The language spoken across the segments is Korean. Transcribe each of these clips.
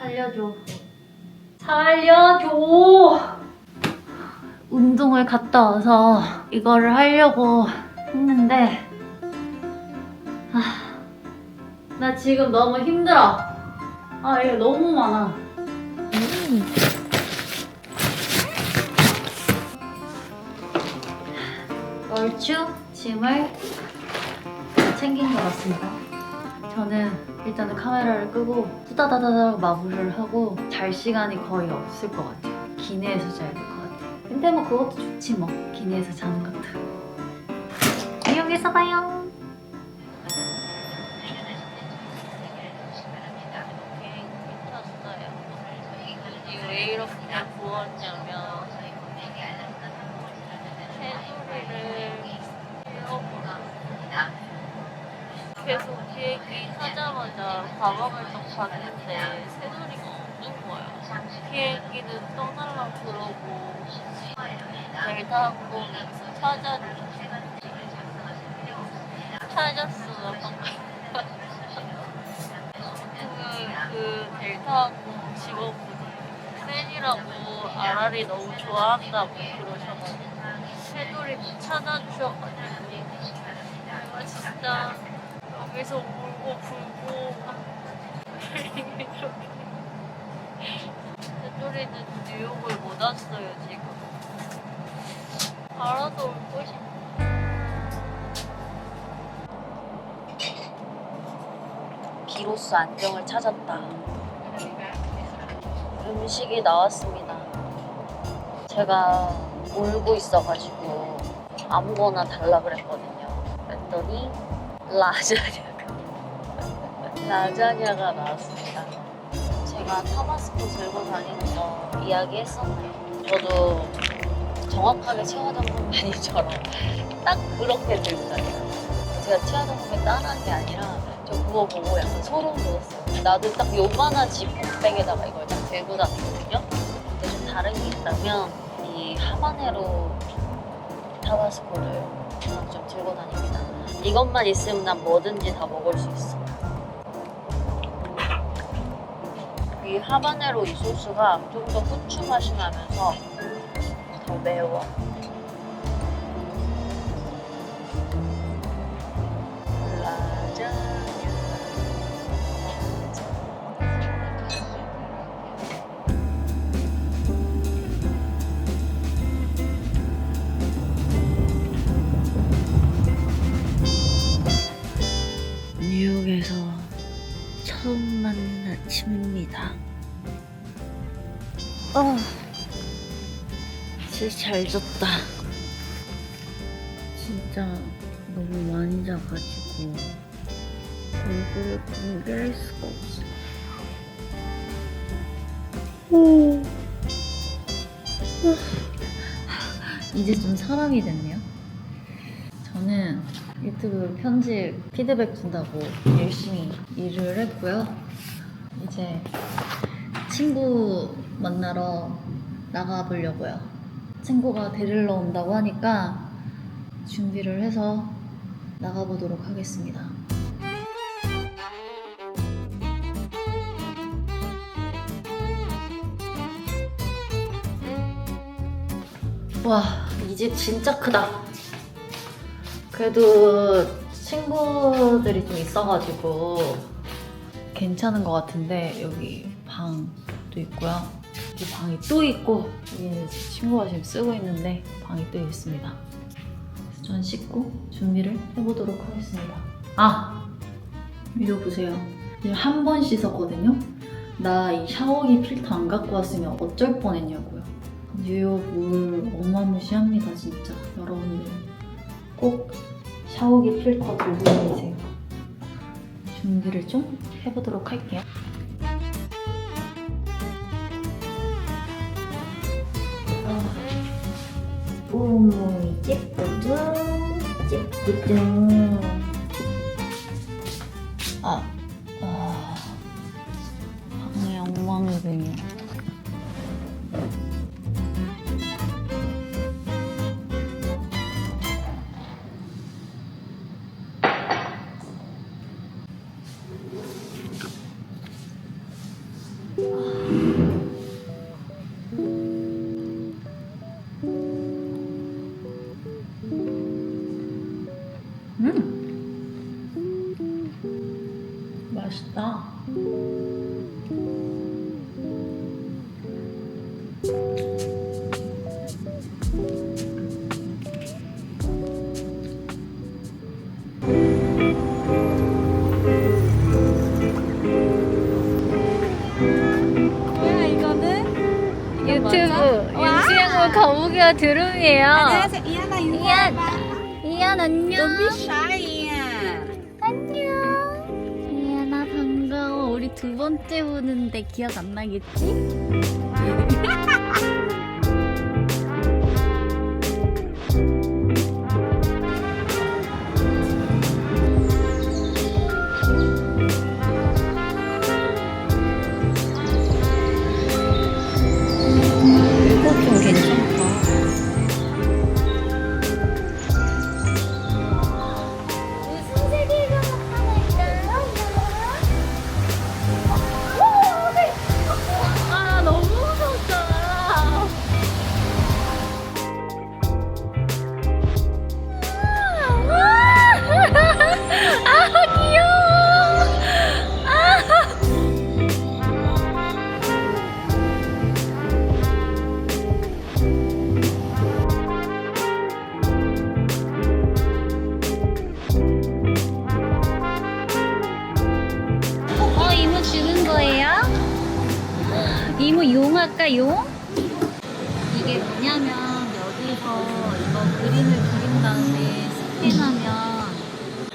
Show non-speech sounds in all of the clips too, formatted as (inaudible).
살려줘. 살려줘. 운동을 갔다 와서 이거를 하려고 했는데 아, 나 지금 너무 힘들어. 아, 이거 너무 많아. 얼추 짐을 챙긴 것 같습니다. 저는 일단은 카메라를 끄고 후다다다닥 마무리를 하고 잘 시간이 거의 없을 것 같아요. 기내에서 자야 될 것 같아요. 근데 뭐 그것도 좋지 뭐. 기내에서 자는 것도. 이용해서 봐요. 이게 왜 이렇게 부었냐면 새소리를 잃어버렸습니다. 계속 비행기 타자마자 가방을 딱 봤는데 새소리가 없는 거야. 비행기는 떠날라 그러고 델타 항공에서 찾았는데 찾았어. 그, 그 델타 항공 직원분이 팬이라고 아라리 너무 좋아한다고 그러셔가지고 새돌이 찾아주셔가지고 내가 진짜 여기서 울고 불고 이렇게 새돌이는 뉴욕을 못 왔어요 지금 알아서 울고 싶어 비로소 안정을 찾았다. 음식이 나왔습니다. 제가 울고 있어가지고 아무거나 달라 그랬거든요. 그랬더니 라자냐가 라자냐가 나왔습니다. 제가 타바스코 들고 다니는 거 이야기했었나요? 저도 정확하게 치아정돈맨이처럼 (laughs) 딱 그렇게 들고 다녀요. 제가 치아정돈맨 따라한 게 아니라 저 그거 보고 약간 소름 돋았어요. 나도 딱 요만한 지퍼백에다가 이걸 딱 들고 다니거든요. 근데 좀 다른 게 있다면 이 하바네로 타바스코를 저는 좀 들고 다닙니다. 이것만 있으면 난 뭐든지 다 먹을 수 있어. 이 하바네로 이 소스가 좀 더 후추 맛이 나면서 더 매워. 뉴욕에서 처음 맞는 아침입니다. 어, 진짜 잘 잤다. 진짜 너무 많이 자가지고 얼굴을 공개할 수가 없어. 오. 이제 좀 사람이. 저는 유튜브 편집 피드백 준다고 열심히 일을 했고요. 이제 친구 만나러 나가보려고요. 친구가 데리러 온다고 하니까 준비를 해서 나가보도록 하겠습니다. 와, 이 집 진짜 크다. 그래도 친구들이 좀 있어가지고 괜찮은 것 같은데 여기 방도 있고요. 여기 방이 또 있고 여기 친구가 지금 쓰고 있는데 방이 또 있습니다. 전 씻고 준비를 해보도록 하겠습니다. 아 이거 보세요. 이제 한번 씻었거든요. 나 이 샤워기 필터 안 갖고 왔으면 어쩔 뻔했냐고요. 뉴욕 물 어마무시합니다 진짜 여러분들 꼭 샤워기 필터 들고 다니세요. 준비를 좀 해보도록 할게요. 오모이 찌뿌둥 찌뿌둥 아, 아 방에 엉망이군요. 거북이와 두rum이에요. 안녕하세요 이하나 이한 이한 안녕. Don't be shy 이한 안녕. 이한아 반가워. 우리 두 번째 보는데 기억 안 나겠지? 용? 이게 뭐냐면 여기서 이거 그림을 그린 다음에 스캔하면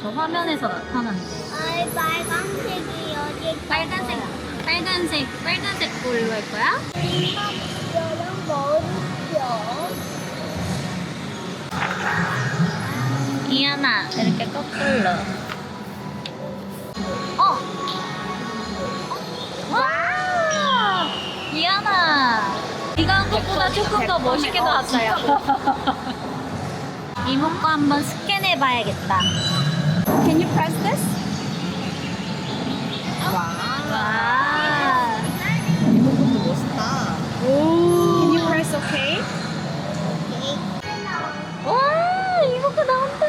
저 화면에서 나타난대요. 아이 빨간색이 여기 빨간색, 빨간색, 빨간색 걸로 할 거야? 이거랑 머리죠. 이하나 이렇게 거꾸로. 것보다 조금 더 멋있게 나왔어요. (laughs) 거 한번 스캔해 봐야겠다. Can you press this? 와 와. 이것도 멋있다 Can you press OK? 와, 거 나온다.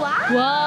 와. 와.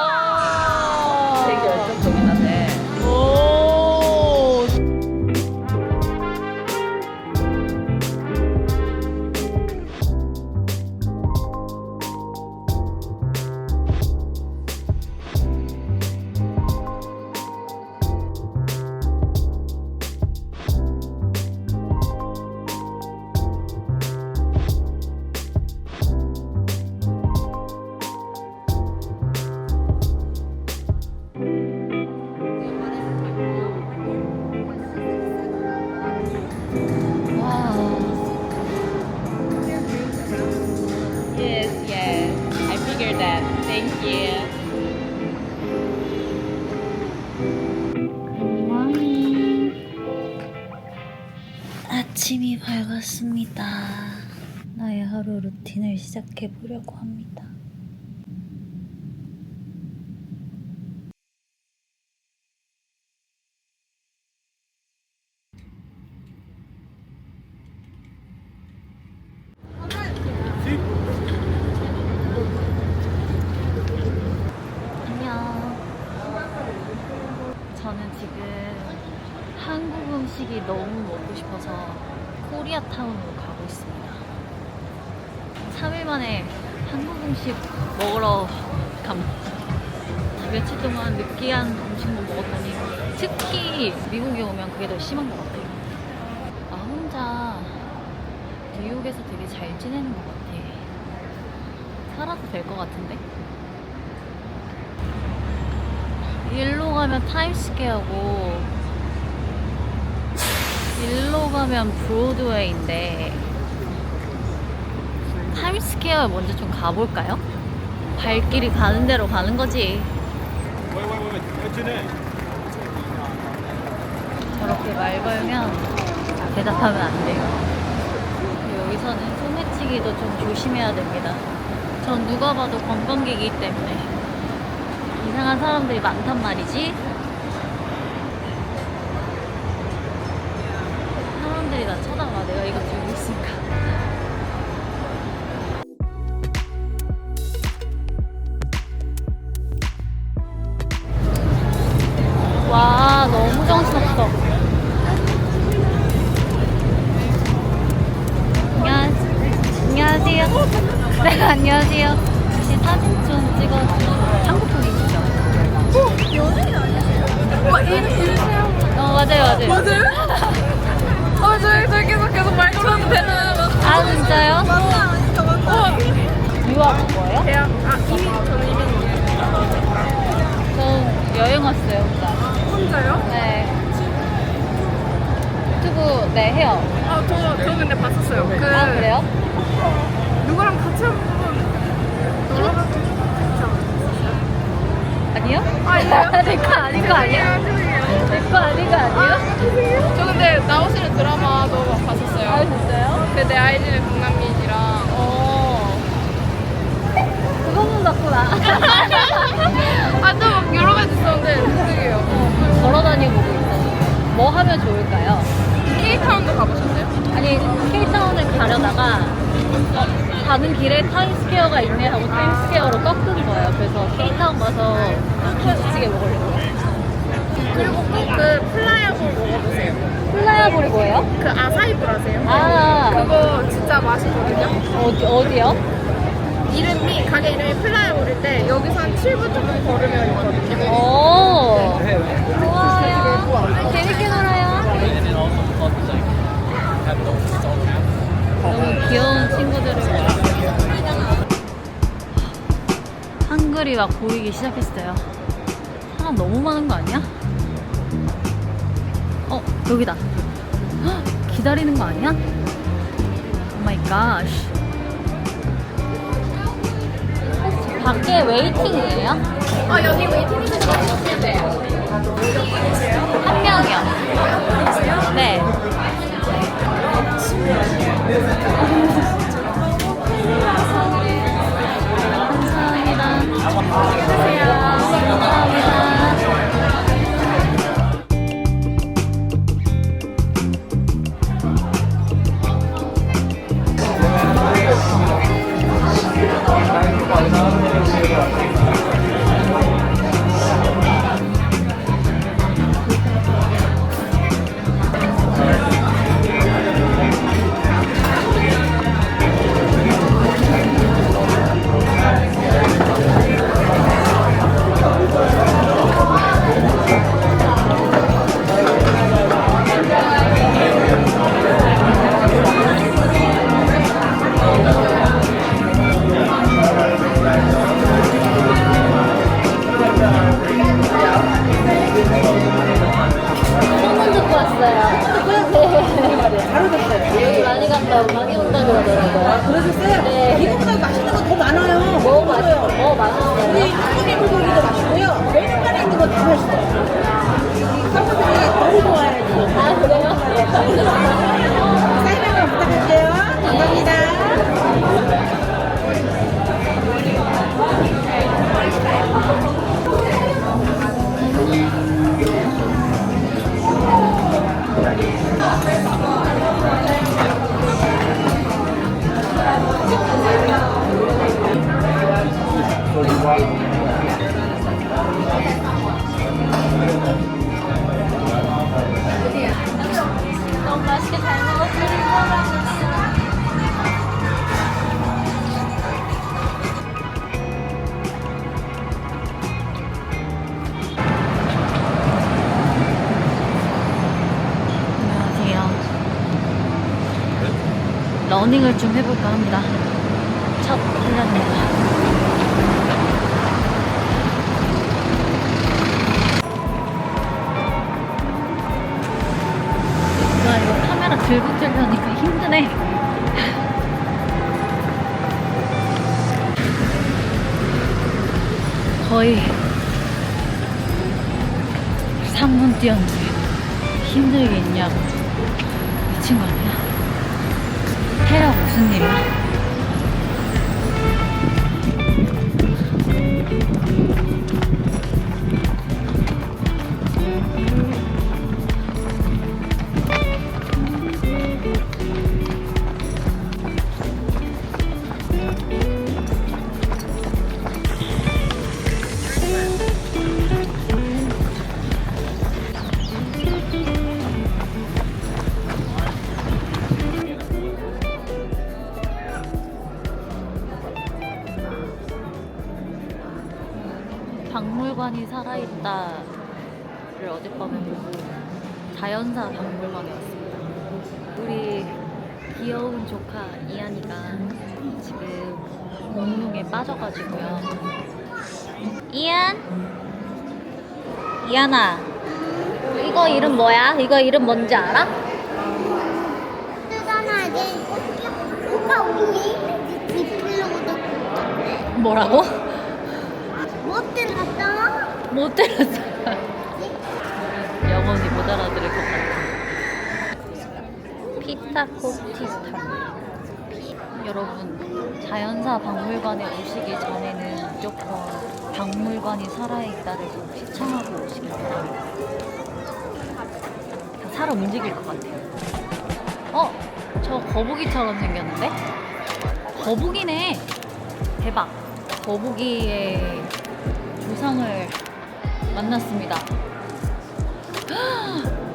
아침이 밝았습니다. 나의 하루 루틴을 시작해 보려고 합니다. 안녕. 저는 지금 한국 음식이 너무 먹고 싶어서 코리아타운으로 가고 있습니다. 3일 만에 한국 음식 먹으러 갑니다. 며칠 동안 느끼한 음식만 먹었더니 특히 미국에 오면 그게 더 심한 것 같아요. 나 혼자 뉴욕에서 되게 잘 지내는 것 같아. 살아도 될 것 같은데? 일로 가면 타임스퀘어고 일로 가면 브로드웨이인데 타임스퀘어에 먼저 좀 가볼까요? 발길이 가는 대로 가는 거지. 저렇게 말 걸면 대답하면 안 돼요. 여기서는 소매치기도 좀 조심해야 됩니다. 전 누가 봐도 관광객이기 때문에 이상한 사람들이 많단 말이지. 왔어요, 혼자. 혼자요? 네. 유튜브, 네, 해요. 아, 저, 저 근데 봤었어요. 그, 아, 그래요? 누구랑 같이 한 번. 아니요? 아니에요? (laughs) 내거 아닌 거 아니야? 내거 아닌 거 아니에요? 저 근데 나오시는 드라마도 봤었어요. 아, 진짜요? 그내 아이들의 국남민이랑. 어. 그거는 맞구나. (laughs) 아, 또막 여러 가지 있었는데, 그게요. 걸어 다니고 보고 있어요. 뭐 하면 좋을까요? K타운도 가보셨어요? 아니, 케이타운을 가려다가 어, 가는 길에 타임스퀘어가 있네 하고 타임스퀘어로 꺾은 거예요. 그래서 케이타운 가서 김치찌개 먹으려고. 그리고 꼭 그 플라야볼 먹어보세요. 플라야볼이 뭐예요? 그 아사이볼 아세요? 아, 그거 진짜 맛있거든요. 어디, 어디요? 이름이, 가게 이름이 때, 여기서 한 7분 정도 걸으면 있거든요. 오, 좋아요. 재밌게 놀아요. 너무 귀여운 친구들을. 한글이 막 보이기 시작했어요. 사람 너무 많은 거 아니야? 어, 여기다. 헉, (gasps) 기다리는 거 아니야? 오 마이 갓. 밖에 웨이팅이에요? 아, 여기 웨이팅리스트 있는데. 한 명이요. 네. 감사합니다. 감사합니다. 러닝을 좀 해볼까 합니다. 첫 훈련입니다. 와 이거 카메라 들고 찍으니까 힘드네. 거의 3분 뛰었는데 힘들겠냐고 미친 거 아니야? 해라 무슨 일이야? 박물관이 살아있다를 어젯밤에 보고 자연사 박물관에 왔습니다. 우리 귀여운 조카 이한이가 지금 공룡에 빠져가지고요. 이한? 이한아, 이거 이름 뭐야? 이거 이름 뭔지 알아? 뜨거나게 오빠 우리 디플로도 뭐라고? 못 들었어? 영원히 못 알아들을 것 같아. 피타코티스탄. 여러분, 자연사 박물관에 오시기 전에는 무조건 박물관이 살아있다를 꼭 시청하고 오시길 바랍니다. 다 살아 움직일 것 같아요. 어? 저 거북이처럼 생겼는데? 거북이네! 대박! 거북이의 조상을 만났습니다.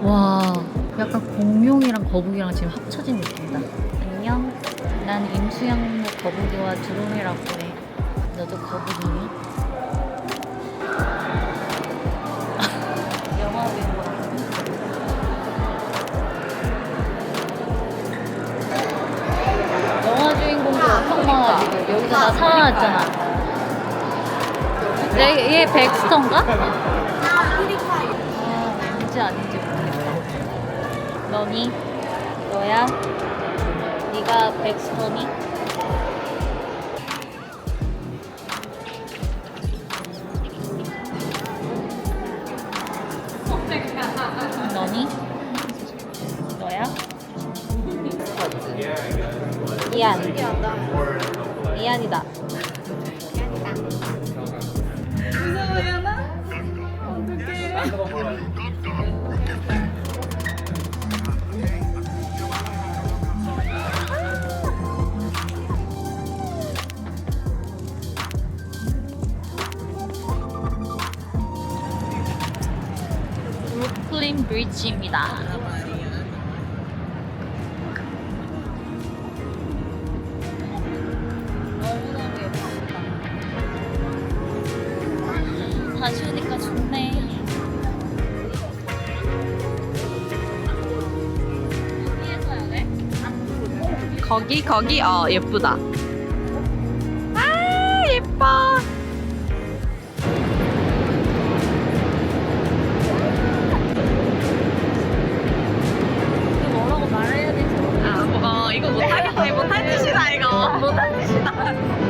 와, 약간 공룡이랑 거북이랑 지금 합쳐진 느낌이다. 안녕. 난 임수양목 거북이와 드론이라고 해. 너도 거북이니? (laughs) 영화 배우. 영화 주인공도 엄청 많아지고 여기서 나 살아났잖아. 내, 얘 백스터인가? 아, 뭔지 아닌지 모르겠다. 너니? 너야? 네가 백스터니? 너니? 너야? 이안. 이안이다. 거기 거기? 어 예쁘다. 아 예뻐. 뭐라고 말해야 되지? 아, 뭐, 어, 이거 못하겠네 못할 짓이다 이거. 뭐 못할 짓이다.